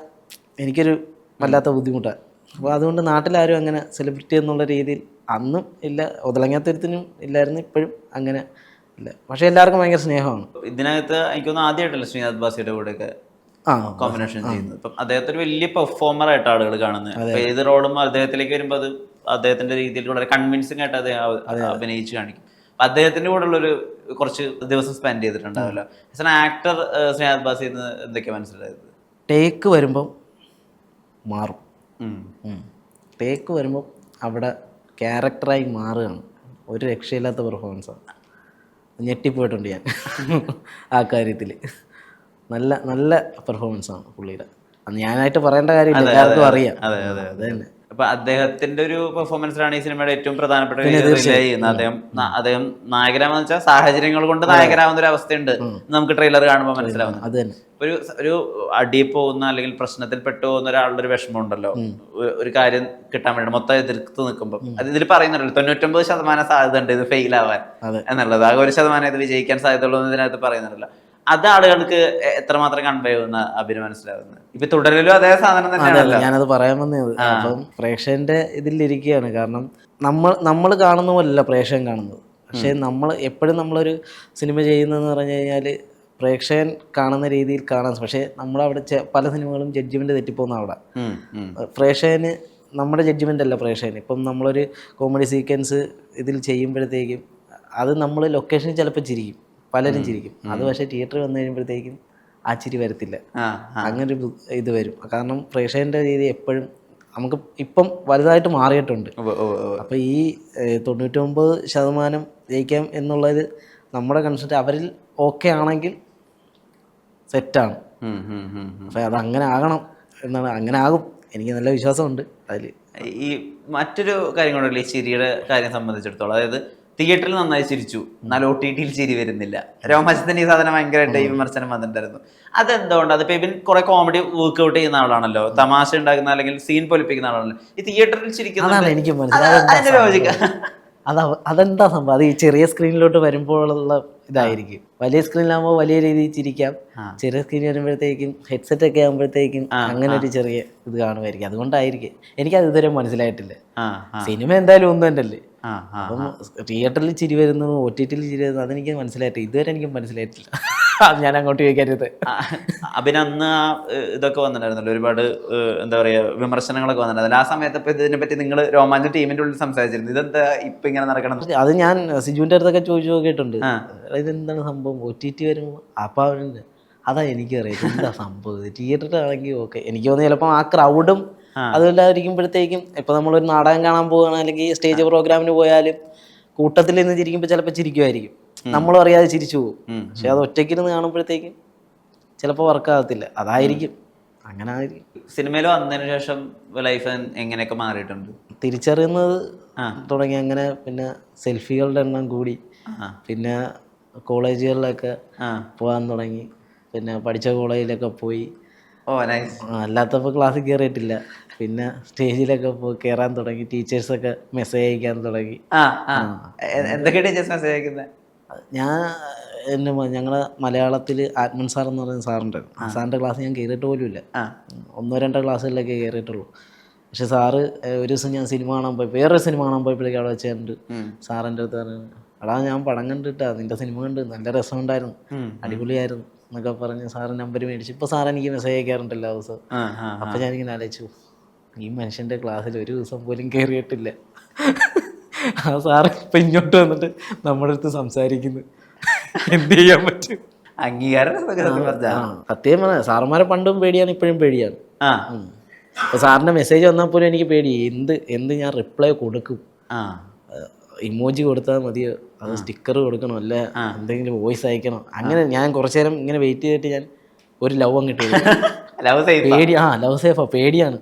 എനിക്കൊരു വല്ലാത്ത ബുദ്ധിമുട്ടാണ് അപ്പോൾ അതുകൊണ്ട് നാട്ടിലാരും അങ്ങനെ സെലിബ്രിറ്റി എന്നുള്ള രീതിയിൽ അന്നും ഇല്ല ഒതളങ്ങാത്തൊരുത്തിനും ഇല്ലായിരുന്നു ഇപ്പോഴും അങ്ങനെ ഇല്ല. പക്ഷേ എല്ലാവർക്കും ഭയങ്കര സ്നേഹമാണ്. ഇതിനകത്ത് എനിക്കൊന്നും ആദ്യമായിട്ടല്ല ശ്രീനാഥ് ബാസിയുടെ കൂടെയൊക്കെ ആ കോമ്പിനേഷൻ ചെയ്യുന്നത്. ഇപ്പം അദ്ദേഹത്തെ ഒരു വലിയ പെർഫോമർ ആയിട്ട് ആളുകൾ കാണുന്നത്. ഏത് റോളും അദ്ദേഹത്തിലേക്ക് വരുമ്പോൾ അത് അദ്ദേഹത്തിന്റെ രീതിയിൽ വളരെ കൺവിൻസിംഗ് ആയിട്ട് അദ്ദേഹം അഭിനയിച്ച് കാണിക്കും. അദ്ദേഹത്തിന്റെ കൂടെ ഒരു കുറച്ച് ദിവസം സ്പെൻഡ് ചെയ്തിട്ടുണ്ടാവല്ലോ. ആസ് എൻ ആക്ടർ സ്നേഹത് ബാസി എന്തൊക്കെയാ മനസ്സിലായത്? ടേക്ക് വരുമ്പം മാറും. ടേക്ക് വരുമ്പോൾ അവിടെ ക്യാരക്ടറായി മാറുകയാണ്. ഒരു രക്ഷയില്ലാത്ത പെർഫോമൻസാണ് ഞെട്ടിപ്പോയിട്ടുണ്ട് ഞാൻ. ആ കാര്യത്തിൽ നല്ല നല്ല പെർഫോമൻസാണ് പുള്ളിയുടെ. ഞാനായിട്ട് പറയേണ്ട കാര്യമില്ല. എല്ലാവർക്കും അറിയാം. അതെ അതെ അതെ. തന്നെ അപ്പൊ അദ്ദേഹത്തിന്റെ ഒരു പെർഫോമൻസിലാണ് ഈ സിനിമയുടെ ഏറ്റവും പ്രധാനപ്പെട്ട ചെയ്യുന്നത് അദ്ദേഹം അദ്ദേഹം നായകരാമെന്ന് വെച്ചാൽ സാഹചര്യങ്ങൾ കൊണ്ട് നായകരാവുന്ന ഒരു അവസ്ഥയുണ്ട്. നമുക്ക് ട്രെയിലർ കാണുമ്പോൾ മനസ്സിലാവുന്നത്. ഒരു ഒരു അടി പോകുന്ന അല്ലെങ്കിൽ പ്രശ്നത്തിൽ പെട്ടു പോകുന്ന ഒരാളുടെ ഒരു വിഷമം ഉണ്ടല്ലോ. ഒരു കാര്യം കിട്ടാൻ വേണ്ടി മൊത്തം എതിർത്ത് നിൽക്കുമ്പോൾ അത് ഇതിൽ പറയുന്നുണ്ടല്ലോ തൊണ്ണൂറ്റൊമ്പത് ശതമാനം സാധ്യത ഉണ്ട് ഇത് ഫെയിൽ ആവാൻ. എന്നുള്ളത്. ആകെ ഒരു ശതമാനം ഇത് വിജയിക്കാൻ സാധ്യതയുള്ളൂ എന്ന് ഇതിനകത്ത് പറയുന്നുണ്ടല്ലോ. അത് ആളുകൾക്ക് എത്രമാത്രം കൺവേ ചെയ്യുന്ന അഭിനയം മനസ്സിലാവുന്നത് ഇപ്പൊ തുടരലും അതേ സാധനം തന്നെയാണല്ലോ. ഞാനത് പറയാൻ വന്നത് അപ്പം പ്രേക്ഷകന്റെ ഇതിലിരിക്കുകയാണ്. കാരണം നമ്മൾ നമ്മൾ കാണുന്ന പോലല്ല പ്രേക്ഷകൻ കാണുന്നത്. പക്ഷേ നമ്മൾ എപ്പോഴും നമ്മളൊരു സിനിമ ചെയ്യുന്നതെന്ന് പറഞ്ഞു കഴിഞ്ഞാൽ പ്രേക്ഷകൻ കാണുന്ന രീതിയിൽ കാണാൻ പക്ഷേ നമ്മളവിടെ പല സിനിമകളും ജഡ്ജ്മെന്റ് തെറ്റിപ്പോകുന്ന അവിടെ. പ്രേക്ഷകന് നമ്മുടെ ജഡ്ജ്മെന്റ് അല്ല പ്രേക്ഷകന്. ഇപ്പം നമ്മളൊരു കോമഡി സീക്വൻസ് ഇതിൽ ചെയ്യുമ്പോഴത്തേക്കും അത് നമ്മൾ ലൊക്കേഷനിൽ ചിലപ്പോൾ ചിരിക്കും. പലരും ചിരിക്കും. അത് പക്ഷേ തിയേറ്ററിൽ വന്നു കഴിയുമ്പോഴത്തേക്കും ആ ചിരി വരത്തില്ല. അങ്ങനെ ഒരു ഇത് വരും. കാരണം പ്രേക്ഷകന്റെ രീതി എപ്പോഴും നമുക്ക് ഇപ്പം വലുതായിട്ട് മാറിയിട്ടുണ്ട്. അപ്പോൾ ഈ തൊണ്ണൂറ്റൊമ്പത് ശതമാനം ജയിക്കാം എന്നുള്ളത് നമ്മുടെ കൺസെപ്റ്റ് അവരിൽ ഓക്കെ ആണെങ്കിൽ സെറ്റാണ്. അപ്പോൾ അത് അങ്ങനെ ആകണം എന്നാണ്. അങ്ങനെ ആകും. എനിക്ക് നല്ല വിശ്വാസമുണ്ട് അതിൽ ഈ മറ്റൊരു കാര്യം കൊണ്ടല്ലേ ഈ ചിരിയുടെ കാര്യം സംബന്ധിച്ചിടത്തോളം. അതായത് തിയേറ്ററിൽ നന്നായി ചിരിച്ചു. എന്നാൽ ഒ ടി ടിയിൽ ചിരി വരുന്നില്ല. രോമാഞ്ചത്തിന്റെ ഈ സാധനം ഭയങ്കരമായിട്ട് ഈ വിമർശനം വന്നിട്ടുണ്ടായിരുന്നു. അതെന്തുകൊണ്ട്? അതിപ്പോ ഇവൻ കുറെ കോമഡി വർക്ക്ഔട്ട് ചെയ്യുന്ന ആളാണല്ലോ. തമാശ ഉണ്ടാക്കുന്ന അല്ലെങ്കിൽ സീൻ പൊലിപ്പിക്കുന്ന ആളാണല്ലോ. ഈ തിയേറ്ററിൽ ചിരിക്കുന്ന എനിക്ക് അത് മനസ്സിലായത്. അതിന്റെ ലോജിക്ക അത് അതെന്താ സംഭവം? അത് ഈ ചെറിയ സ്ക്രീനിലോട്ട് വരുമ്പോഴുള്ള ഇതായിരിക്കും. വലിയ സ്ക്രീനിലാകുമ്പോൾ വലിയ രീതിയിൽ ചിരിക്കാം. ചെറിയ സ്ക്രീനിൽ വരുമ്പോഴത്തേക്കും ഹെഡ്സെറ്റ് ഒക്കെ ആകുമ്പോഴത്തേക്കും അങ്ങനെ ഒരു ചെറിയ ഇത് കാണുമായിരിക്കും. അതുകൊണ്ടായിരിക്കും. എനിക്കത് ഇതുവരെ മനസ്സിലായിട്ടില്ല. സിനിമ എന്തായാലും ഒന്നും തന്നെയല്ലേ? ആ ആ അപ്പം തിയേറ്ററിൽ ചിരി വരുന്നു ഒ ടി ടിയിൽ ചിരി വരുന്നു അതെനിക്ക് മനസ്സിലായിട്ട് ഇതുവരെ എനിക്ക് മനസ്സിലായിട്ടില്ല. <laughs> അത് ഞാൻ അങ്ങോട്ട് ചോദിക്കരുത്. അഭിന് അന്ന് ആ ഇതൊക്കെ വന്നിട്ടുണ്ടായിരുന്നല്ലോ ഒരുപാട് എന്താ പറയുക വിമർശനങ്ങളൊക്കെ വന്നിട്ടുണ്ടായിരുന്നു. ആ സമയത്ത് ഇപ്പൊ ഇതിനെ പറ്റി നിങ്ങൾ രോമാഞ്ചം ടീമിന്റെ ഉള്ളിൽ സംസാരിച്ചിരുന്നു. ഇതെന്താ ഇപ്പം ഇങ്ങനെ നടക്കണം അത് ഞാൻ സിജുവിന്റെ അടുത്തൊക്കെ ചോദിച്ചു നോക്കിയിട്ടുണ്ട്. ഇതെന്താണ് സംഭവം? ഒ ടി ടി വരുമ്പോൾ അപ്പം അവരുണ്ട് അതാ എനിക്കറിയാം. എന്താ സംഭവം? തിയേറ്ററിലാണെങ്കിൽ ഓക്കെ. എനിക്ക് തോന്നുന്നു ചിലപ്പോൾ ആ ക്രൗഡും അതുമില്ലാതിരിക്കുമ്പോഴത്തേക്കും ഇപ്പൊ നമ്മളൊരു നാടകം കാണാൻ പോവുകയാണ് അല്ലെങ്കിൽ സ്റ്റേജ് പ്രോഗ്രാമിന് പോയാലും കൂട്ടത്തിൽ നിന്ന് ചിരിക്കുമ്പോൾ ചിലപ്പോൾ ചിരിക്കുമായിരിക്കും. നമ്മളും അറിയാതെ ചിരിച്ചു പോകും. പക്ഷെ അത് ഒറ്റയ്ക്കിരുന്ന് കാണുമ്പോഴത്തേക്കും ചിലപ്പോൾ വർക്കാകത്തില്ല അതായിരിക്കും. അങ്ങനെ സിനിമയിൽ വന്നതിന് ശേഷം ലൈഫ് എങ്ങനെയൊക്കെ മാറിയിട്ടുണ്ട്? തിരിച്ചറിയുന്നത് തുടങ്ങി. അങ്ങനെ പിന്നെ സെൽഫികളുടെ എണ്ണം കൂടി. പിന്നെ കോളേജുകളിലൊക്കെ പോകാൻ തുടങ്ങി. പിന്നെ പഠിച്ച കോളേജിലൊക്കെ പോയി. അല്ലാത്തപ്പോൾ ക്ലാസ്സിൽ കയറിയിട്ടില്ല പിന്നെ സ്റ്റേജിലൊക്കെ പോയി കയറാൻ തുടങ്ങി ടീച്ചേഴ്സൊക്കെ മെസ്സേജ് അയക്കാൻ തുടങ്ങി. ആ ആ. എ- എന്തൊക്കെ ടീച്ചേഴ്സ് മെസ്സേജ് അയക്കുന്നത് ഞാൻ എന്നെ ഞങ്ങളെ മലയാളത്തിൽ ആത്മൻ സാർ എന്ന് പറയുന്ന സാറുണ്ട് സാറിന്റെ ക്ലാസ് ഞാൻ കയറിയിട്ട് പോലുമില്ല. ആ. ഒന്നോ രണ്ടോ ക്ലാസ്സുകളിലൊക്കെ കയറിയിട്ടുള്ളൂ പക്ഷെ സാറ് ഏഹ്, ഒരു ദിവസം ഞാൻ സിനിമ കാണാൻ പോയി വേറൊരു സിനിമ കാണാൻ പോയപ്പോഴേക്കും അവിടെ വെച്ച് കണ്ട്. സാറിന്റെ അടുത്ത് പറഞ്ഞു എടാ ഞാൻ പടം കണ്ടിട്ടാ നിന്റെ സിനിമ കണ്ട് നല്ല രസമുണ്ടായിരുന്നു. ഉം. അടിപൊളിയായിരുന്നു എന്നൊക്കെ പറഞ്ഞ് സാറ് നമ്പർ മേടിച്ചു ഇപ്പോൾ സാർ എനിക്ക് മെസ്സേജ് അയക്കാറുണ്ട് എല്ലാ ദിവസവും. ആ ആ അപ്പോൾ ഞാനിങ്ങനെ ആലോചിച്ചു ഈ മനുഷ്യന്റെ ക്ലാസ്സിൽ ഒരു ദിവസം പോലും കയറിയിട്ടില്ല ആ സാറ് ഇപ്പം ഇങ്ങോട്ട് വന്നിട്ട് നമ്മുടെ അടുത്ത് സംസാരിക്കുന്നു. എന്ത് ചെയ്യാൻ പറ്റും? അംഗീകാരം സത്യം പറഞ്ഞ? പറഞ്ഞാൽ സാറുമാരെ പണ്ടും പേടിയാണ് ഇപ്പോഴും പേടിയാണ്. ആ. സാറിന്റെ സാറിന്റെ മെസ്സേജ് വന്നാൽ പോലും എനിക്ക് പേടി എന്ത് എന്ത് ഞാൻ റിപ്ലൈ കൊടുക്കും? ആ. ഇമോജി കൊടുത്താൽ മതിയോ അത് സ്റ്റിക്കർ കൊടുക്കണോ അല്ല? എന്തെങ്കിലും വോയിസ് അയക്കണോ. അങ്ങനെ ഞാൻ കുറച്ചു നേരം ഇങ്ങനെ വെയിറ്റ് ചെയ്തിട്ട് ഞാൻ ഒരു ലവ് അങ്ങ് സേഫ് <laughs> പേടി ആ ലവ് സേഫാ പേടിയാണ്.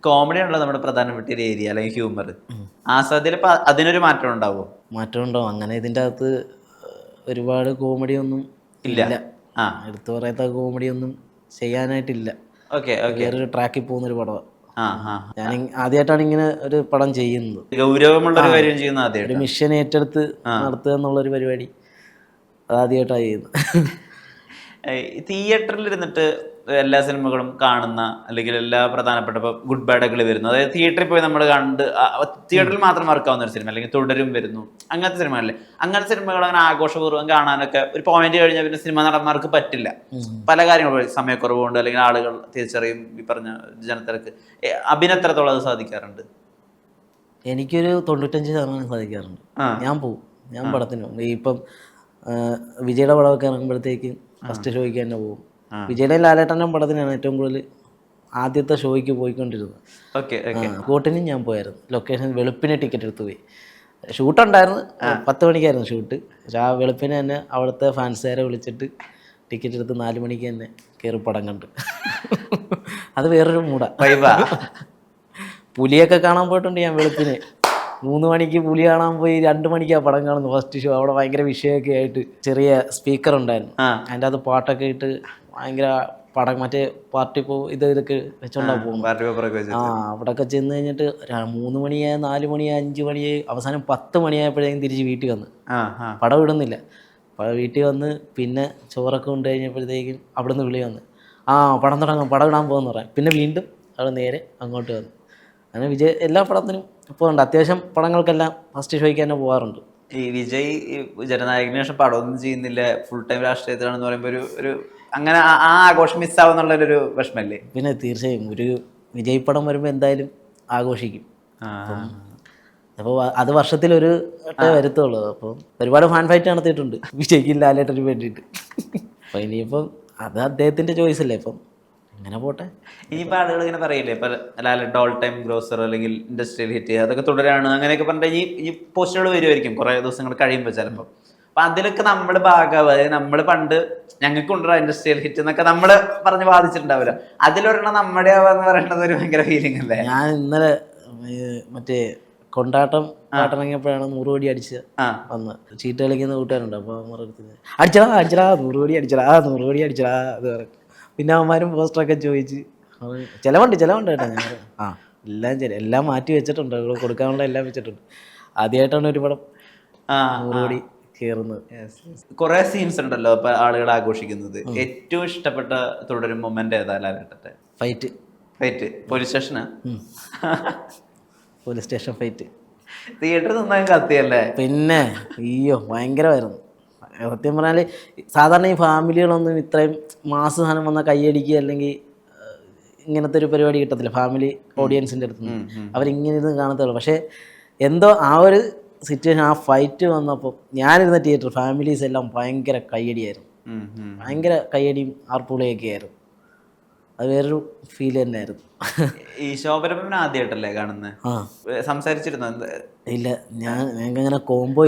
കോമഡി ആണല്ലോ നമ്മുടെ പ്രധാനപ്പെട്ട ഒരു ഏരിയ അല്ലെങ്കിൽ ഹ്യൂമർ ആസ്വാദ്യത്തിൽ ഇപ്പൊ അതിനൊരു മാറ്റം ഉണ്ടാവോ? മാറ്റം ഉണ്ടോ അങ്ങനെ ഇതിന്റെ അകത്ത് ഒരുപാട് കോമഡി ഒന്നും ഇല്ല. ആ. എടുത്തു പറയാത്ത കോമഡി ഒന്നും ചെയ്യാനായിട്ടില്ല. Okay okay. വേറൊരു ട്രാക്കിൽ പോകുന്നൊരു പടമാണ് ആ ആ ഞാൻ ആദ്യമായിട്ടാണ് ഇങ്ങനെ ഒരു പടം ചെയ്യുന്നത്. ഗൗരവമുള്ള ഒരു കാര്യം ചെയ്യുന്ന ഒരു മിഷൻ ഏറ്റെടുത്ത് നടത്തുക എന്നുള്ള ഒരു പരിപാടി അതാദ്യമായിട്ടാണ് ചെയ്യുന്നത്. തിയേറ്ററിൽ ഇരുന്നിട്ട് എല്ലാ സിനിമകളും കാണുന്ന അല്ലെങ്കിൽ എല്ലാ പ്രധാനപ്പെട്ട ഇപ്പോൾ ഗുഡ് ബാഡൊക്കെ വരുന്നു. അതായത് തിയേറ്ററിൽ പോയി നമ്മൾ കണ്ട് തിയേറ്ററിൽ മാത്രം വർക്കാവുന്ന ഒരു സിനിമ അല്ലെങ്കിൽ തുടരും വരുന്നു. അങ്ങനത്തെ സിനിമകളിലെ അങ്ങനത്തെ സിനിമകൾ അങ്ങനെ ആഘോഷപൂർവം കാണാനൊക്കെ ഒരു പോയിന്റ് കഴിഞ്ഞാൽ പിന്നെ സിനിമ നടന്മാർക്ക് പറ്റില്ല. പല കാര്യങ്ങളും സമയക്കുറവുണ്ട് അല്ലെങ്കിൽ ആളുകൾ തിരിച്ചറിയും ഈ പറഞ്ഞ ജനത്തിരക്ക്. അഭിനത്രത്തോളം അത് സാധിക്കാറുണ്ട്? എനിക്കൊരു തൊണ്ണൂറ്റഞ്ച് ശതമാനം സാധിക്കാറുണ്ട്. ഞാൻ പോവും. ഞാൻ പടത്തിന് പോകും ഇപ്പം വിജയുടെ പടമൊക്കെ ഇറങ്ങുമ്പോഴത്തേക്കും ഫസ്റ്റ് ഷോയ്ക്ക് തന്നെ പോകും വിജയുടെ ലാലേട്ടന്റെ പടത്തിനാണ് ഏറ്റവും കൂടുതൽ ആദ്യത്തെ ഷോയ്ക്ക് പോയിക്കൊണ്ടിരുന്നത്. ഓക്കെ കോട്ടിനും ഞാൻ പോയായിരുന്നു. ലൊക്കേഷൻ വെളുപ്പിനെ ടിക്കറ്റ് എടുത്ത് പോയി. ഷൂട്ടുണ്ടായിരുന്നു. പത്ത് മണിക്കായിരുന്നു ഷൂട്ട്. ആ വെളുപ്പിനെ തന്നെ അവിടുത്തെ ഫാൻസുകാരെ വിളിച്ചിട്ട് ടിക്കറ്റ് എടുത്ത് നാല് മണിക്ക് തന്നെ കയറി പടം കണ്ട്. അത് വേറൊരു മൂടാ പുലിയൊക്കെ കാണാൻ പോയിട്ടുണ്ട് ഞാൻ വെളുപ്പിന്. മൂന്ന് മണിക്ക് പുലി കാണാൻ പോയി രണ്ട് മണിക്ക് ആ പടം കാണുന്നു ഫസ്റ്റ് ഷോ അവിടെ ഭയങ്കര വിഷയമൊക്കെ ആയിട്ട് ചെറിയ സ്പീക്കർ ഉണ്ടായിരുന്നു. അതിന്റെ അത് പാട്ടൊക്കെ ഇട്ട് ഭയങ്കര പടം മറ്റേ പാർട്ടി പോ ഇത് ഇതൊക്കെ വെച്ചോണ്ടാ പോകും ആ അവിടെയൊക്കെ ചെന്ന് കഴിഞ്ഞിട്ട് മൂന്ന് മണിയായ നാല് മണിയായ അഞ്ച് മണിയായി അവസാനം പത്ത് മണിയായപ്പോഴേക്കും തിരിച്ച് വീട്ടിൽ വന്ന്. പടം ഇടുന്നില്ല. വീട്ടിൽ വന്ന് പിന്നെ ചോറൊക്കെ കൊണ്ട് കഴിഞ്ഞപ്പോഴത്തേക്കും അവിടെ നിന്ന് വിളി വന്ന്. ആ പടം തുടങ്ങാം പടം ഇടാൻ പോകുന്ന പറയാം. പിന്നെ വീണ്ടും അവിടെ നേരെ അങ്ങോട്ട് വന്നു. അങ്ങനെ വിജയ് എല്ലാ പടത്തിനും പോകുന്നുണ്ട് അത്യാവശ്യം പടങ്ങൾക്കെല്ലാം ഫസ്റ്റ് ഷോയ്ക്ക് തന്നെ പോകാറുണ്ട് ഈ വിജയ് ജനനായകന് ശേഷം പടമൊന്നും ചെയ്യുന്നില്ല ഫുൾ ടൈം രാഷ്ട്രീയത്തിലാണെന്ന് പറയുമ്പോൾ ഒരു ഒരു അങ്ങനെ ആ ആഘോഷം മിസ്സാവുന്നുള്ളൊരു വിഷമല്ലേ? പിന്നെ തീർച്ചയായും ഒരു വിജയ് പടം വരുമ്പോൾ എന്തായാലും ആഘോഷിക്കും. അപ്പോൾ അത് വർഷത്തിൽ ഒരു വരുത്തുള്ളൂ. അപ്പോൾ ഒരുപാട് ഫാൻ ഫൈറ്റ് നടത്തിയിട്ടുണ്ട്. വിജയ്ക്ക് ലാലേട്ടന് വേണ്ടിയിട്ട്. <laughs> അപ്പോൾ ഇനിയിപ്പം അത് അദ്ദേഹത്തിന്റെ ചോയ്സ് അല്ലേ? ഇപ്പം അങ്ങനെ പോട്ടെ. ഇനിയിപ്പോൾ ആളുകൾ ഇങ്ങനെ പറയില്ലേ ഇപ്പം ലാലറ്റ് ഓൾ ടൈം ഗ്രോസർ അല്ലെങ്കിൽ ഇൻഡസ്ട്രിയൽ ഹിറ്റ് അതൊക്കെ തുടരാണ് അങ്ങനെയൊക്കെ പറഞ്ഞിട്ട് ഈ ഈ പോസ്റ്റുകൾ വരുമായിരിക്കും കുറേ ദിവസങ്ങൾ കഴിയുമ്പോൾ ചിലപ്പോൾ അപ്പം അതിലൊക്കെ നമ്മൾ ഭാഗമാവുക. അതായത് നമ്മൾ പണ്ട് ഞങ്ങൾക്ക് ഉണ്ടോ ഇൻഡസ്ട്രിയൽ ഹിറ്റ് എന്നൊക്കെ നമ്മൾ പറഞ്ഞ് ബാധിച്ചിട്ടുണ്ടാവില്ല അതിലൊരെണ്ണം നമ്മുടെ ആവാന്ന് പറയുന്നത് ഒരു ഭയങ്കര ഫീലിംഗ് അല്ലേ? ഞാൻ ഇന്നലെ മറ്റേ കൊണ്ടാട്ടം പാട്ടിറങ്ങിയപ്പോഴാണ് നൂറ് കോടി അടിച്ച് ആ. വന്ന്. ചീട്ട് കളിക്കുന്ന കൂട്ടുകാരുണ്ട്. അപ്പോൾ അവന്മാർക്ക് അടിച്ചടാ അടിച്ചടാ നൂറ് കോടി അടിച്ചടാ നൂറ് കോടി അടിച്ചടാ അത് പറയും. പിന്നെ അവന്മാരും പോസ്റ്ററൊക്കെ ചോദിച്ച്. ചിലവുണ്ട് ചിലവുണ്ട് കേട്ടോ ഞാൻ. ആ എല്ലാം ചില എല്ലാം മാറ്റി വെച്ചിട്ടുണ്ട്. കൊടുക്കാനുള്ള എല്ലാം വെച്ചിട്ടുണ്ട്. ആദ്യമായിട്ടാണ് ഒരു പടം കോടി കയറുന്നത് കുറെ സീൻസ് ഉണ്ടല്ലോ ഇപ്പൊ ആളുകൾ ആഘോഷിക്കുന്നത്. ഏറ്റവും ഇഷ്ടപ്പെട്ട തുടരും മൊമെന്റ് ഏതാ? ലാലേട്ടത്തെ ഫൈറ്റ് ഫൈറ്റ് പോലീസ് സ്റ്റേഷനാ പോലീസ് സ്റ്റേഷൻ ഫൈറ്റ് തിയേറ്റർ നന്നായി കത്തിയല്ലേ? പിന്നെ അയ്യോ ഭയങ്കരമായിരുന്നു. സത്യം പറഞ്ഞാൽ സാധാരണ ഈ ഫാമിലികളൊന്നും ഇത്രയും മാസ സാധനം വന്നാൽ കൈയടിക്കുക അല്ലെങ്കിൽ ഇങ്ങനത്തെ ഒരു പരിപാടി കിട്ടത്തില്ല. ഫാമിലി ഓഡിയൻസിന്റെ അടുത്ത് നിന്ന്. അവരിങ്ങനെ ഇരുന്ന് കാണത്തുള്ളൂ. പക്ഷേ എന്തോ ആ ഒരു സിറ്റുവേഷൻ ആ ഫൈറ്റ് വന്നപ്പോൾ ഞാനിരുന്ന തിയേറ്റർ ഫാമിലീസ് എല്ലാം ഭയങ്കര കയ്യടിയായിരുന്നു. ഭയങ്കര കയ്യടിയും ആർപ്പുളിയൊക്കെ ആയിരുന്നു. അത് വേറൊരു ഫീൽ തന്നെയായിരുന്നു. ഈ ശോഭനപ്പൻ ആദ്യമായിട്ടല്ലേ കാണുന്നത് സംസാരിച്ചിരുന്നു? ഇല്ല ഞാൻ ഞങ്ങൾക്ക് അങ്ങനെ കോംബോ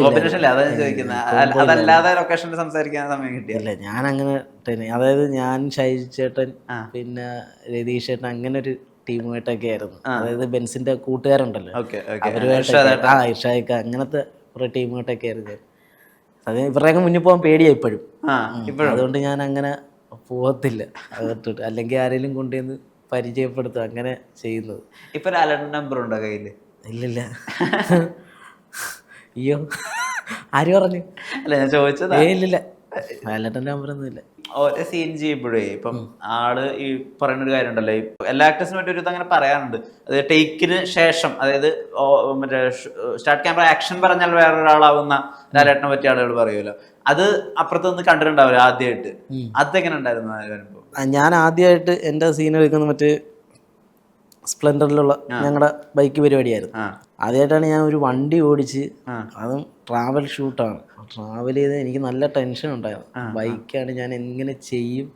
അതല്ലാതെ ലൊക്കേഷനിൽ സംസാരിക്കാൻ സമയം കിട്ടിയ? ഇല്ല ഞാൻ അങ്ങനെ അതായത് ഞാൻ ഷൈജ് ചേട്ടൻ പിന്നെ രതീഷ് ചേട്ടൻ അങ്ങനെ ഒരു ടീമുമായിട്ടൊക്കെ ആയിരുന്നു. അതായത് ബെൻസിന്റെ കൂട്ടുകാരുണ്ടല്ലോ. ആ ഇഷായിക്ക അങ്ങനത്തെ കുറെ ടീമുമായിട്ടൊക്കെ ആയിരുന്നു. അത് ഇവരുടെയൊക്കെ മുന്നിൽ പോകാൻ പേടിയായി ആ ഇപ്പോഴും. അതുകൊണ്ട് ഞാൻ അങ്ങനെ പോകത്തില്ല അകത്തോട്ട്. അല്ലെങ്കിൽ ആരെങ്കിലും കൊണ്ടുവന്ന് പരിചയപ്പെടുത്തുക. അങ്ങനെ ചെയ്യുന്നത്. ഇപ്പൊ ലാലേട്ടൻ നമ്പർ ഉണ്ടോ കയ്യിൽ? ഇല്ലില്ല. അയ്യോ. ആര് പറഞ്ഞു? അല്ല ഞാൻ ചോദിച്ചത്. ഏ ഇല്ലില്ല. വയലട്ടന്റെ നമ്പറൊന്നും ഇല്ല ഓരോ സീൻ ചെയ്യുമ്പോഴേ ഇപ്പം ആൾ ഈ പറയുന്ന ഒരു കാര്യം ഉണ്ടല്ലോ ഈ എല്ലാ ആക്ടേഴ്സിനും പറ്റി ഒരു അങ്ങനെ പറയാറുണ്ട്. അത് ടേക്കിന് ശേഷം അതായത് മറ്റേ സ്റ്റാർട്ട് ക്യാമറ ആക്ഷൻ പറഞ്ഞാൽ വേറൊരാളാവുന്ന ലാലേട്ടനെ പറ്റി ആളുകൾ പറയുമല്ലോ. അത് അപ്പുറത്ത് നിന്ന് കണ്ടിട്ടുണ്ടാവില്ല ആദ്യമായിട്ട് അതെങ്ങനെ ഉണ്ടായിരുന്നു അനുഭവം ഞാൻ ആദ്യമായിട്ട് എന്റെ സീൻ എടുക്കുന്ന മറ്റേ സ്പ്ലെൻഡറിലുള്ള ഞങ്ങളുടെ ബൈക്ക് പരിപാടിയായിരുന്നു. അതായിട്ടാണ് ആദ്യമായിട്ടാണ് ഞാൻ ഒരു വണ്ടി ഓടിച്ച്. അതും ട്രാവൽ ഷൂട്ടാണ് ട്രാവൽ ചെയ്ത് എനിക്ക് നല്ല ടെൻഷൻ ഉണ്ടായിരുന്നു. ബൈക്കാണ് ഞാൻ എങ്ങനെ ചെയ്യും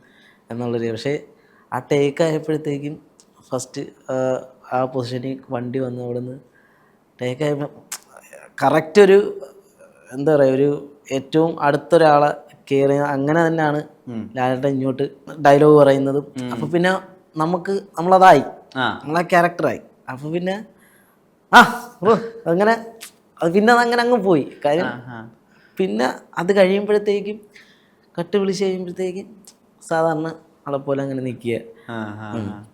എന്നുള്ളൊരു പക്ഷേ ആ ടേക്ക് ആയപ്പോഴത്തേക്കും ഫസ്റ്റ് ആ പൊസിഷനിൽ വണ്ടി വന്ന് അവിടെ നിന്ന് ടേക്ക് ആയപ്പോൾ കറക്റ്റ് ഒരു എന്താ പറയുക ഒരു ഏറ്റവും അടുത്തൊരാളെ കയറി അങ്ങനെ തന്നെയാണ് ലാലേട്ടൻ ഇങ്ങോട്ട് ഡയലോഗ് പറയുന്നതും. അപ്പോൾ പിന്നെ നമുക്ക് നമ്മളതായി. നമ്മളാ ക്യാരക്ടറായി അപ്പൊ പിന്നെ ആ അങ്ങനെ പിന്നെ അതങ്ങനെ അങ്ങ് പോയി. കാര്യം പിന്നെ അത് കഴിയുമ്പോഴത്തേക്കും കട്ട് വിളിച്ച് കഴിയുമ്പോഴത്തേക്കും സാധാരണ ആളെ പോലെ അങ്ങനെ നിൽക്കുക.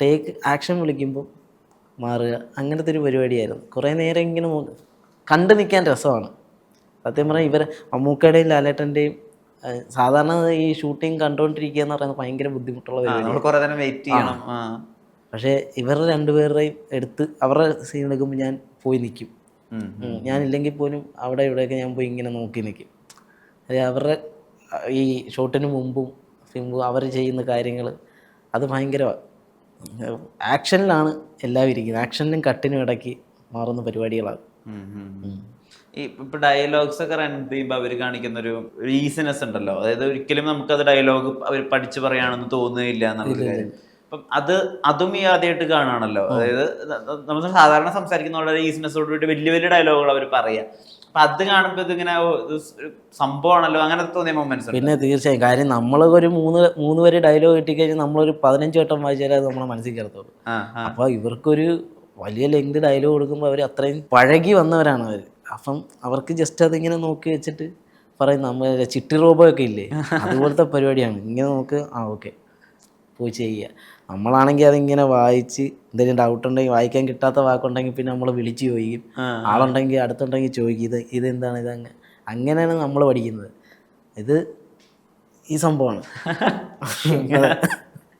ടേക്ക് ആക്ഷൻ വിളിക്കുമ്പോൾ മാറുക. അങ്ങനത്തെ ഒരു പരിപാടിയായിരുന്നു. കുറേ നേരം ഇങ്ങനെ കണ്ട് നിൽക്കാൻ രസമാണ്. സത്യം പറഞ്ഞാൽ ഇവരെ മമ്മൂക്കയുടെയും ലാലേട്ടന്റെയും സാധാരണ ഈ ഷൂട്ടിങ് കണ്ടുകൊണ്ടിരിക്കുക എന്ന് പറയുന്നത് ഭയങ്കര ബുദ്ധിമുട്ടുള്ള നമ്മൾ നേരം വെയിറ്റ് ചെയ്യണം. പക്ഷേ ഇവരുടെ രണ്ടുപേരുടെയും എടുത്ത് അവരുടെ സീൻ എടുക്കുമ്പോൾ ഞാൻ പോയി നിൽക്കും ഞാൻ ഇല്ലെങ്കിൽ ഞാനില്ലെങ്കിൽ പോലും അവിടെ ഇവിടെയൊക്കെ ഞാൻ പോയി ഇങ്ങനെ നോക്കി നിൽക്കും അതായത് അവരുടെ ഈ ഷോട്ടിന് മുമ്പും മുമ്പും അവർ ചെയ്യുന്ന കാര്യങ്ങൾ അത് ഭയങ്കര ആക്ഷനിലാണ് എല്ലാം ഇരിക്കുന്നത്. ആക്ഷനിലും കട്ടിനും ഇടയ്ക്ക് മാറുന്ന പരിപാടികളാണ്. ഇപ്പൊ ഡയലോഗ്സ് ഒക്കെ റൺ ചെയ്യുമ്പോൾ അവർ കാണിക്കുന്ന ഒരു ഈസിനെസ് ഉണ്ടല്ലോ. അതായത് ഒരിക്കലും നമുക്കത് ഡയലോഗ് അവർ പഠിച്ചു പറയാണെന്ന് തോന്നുകയില്ല എന്നുള്ള കാര്യം. അപ്പം അത് അതും ഈ ആദ്യമായിട്ട് കാണുകയാണല്ലോ അതായത് നമ്മൾ സാധാരണ സംസാരിക്കുന്ന വളരെ ഈസിനെസ്സോട് കൂടി വലിയ വലിയ ഡയലോഗുകൾ അവർ പറയാം. അപ്പൊ അത് കാണുമ്പോൾ ഇതിങ്ങനെ സംഭവമാണല്ലോ. അങ്ങനെ തോന്നിയ മൊമെന്റ്സ് പിന്നെ തീർച്ചയായും. കാര്യം നമ്മൾ ഒരു മൂന്ന് മൂന്ന് വരെ ഡയലോഗ് കിട്ടിക്കഴിഞ്ഞാൽ നമ്മളൊരു പതിനഞ്ച് വട്ടം വായിച്ചാലേ അത് നമ്മളെ മനസ്സിൽ കയറത്തുള്ളൂ. ആ ഇവർക്കൊരു വലിയ ലെങ്ത് ഡയലോഗ് കൊടുക്കുമ്പോൾ അവർ അത്രയും പഴകി വന്നവരാണ് അവർ അപ്പം അവർക്ക് ജസ്റ്റ് അതിങ്ങനെ നോക്കി വെച്ചിട്ട് പറയും നമ്മൾ ചിട്ടി റോബോ ഒക്കെ ഇല്ലേ? <laughs> അതുപോലത്തെ പരിപാടിയാണ്. ഇങ്ങനെ നോക്ക് ആ ഓക്കെ പോയി ചെയ്യുക നമ്മളാണെങ്കിൽ അതിങ്ങനെ വായിച്ച് എന്തെങ്കിലും ഡൗട്ട് ഉണ്ടെങ്കിൽ വായിക്കാൻ കിട്ടാത്ത വാക്കുണ്ടെങ്കിൽ പിന്നെ നമ്മൾ വിളിച്ച് ചോദിക്കും. ആളുണ്ടെങ്കിൽ അടുത്തുണ്ടെങ്കിൽ ചോദിക്കും ഇത് ഇതെന്താണ് ഇത് അങ്ങനെ അങ്ങനെയാണ് നമ്മൾ പഠിക്കുന്നത്. ഇത് ഈ സംഭവമാണ്. <laughs>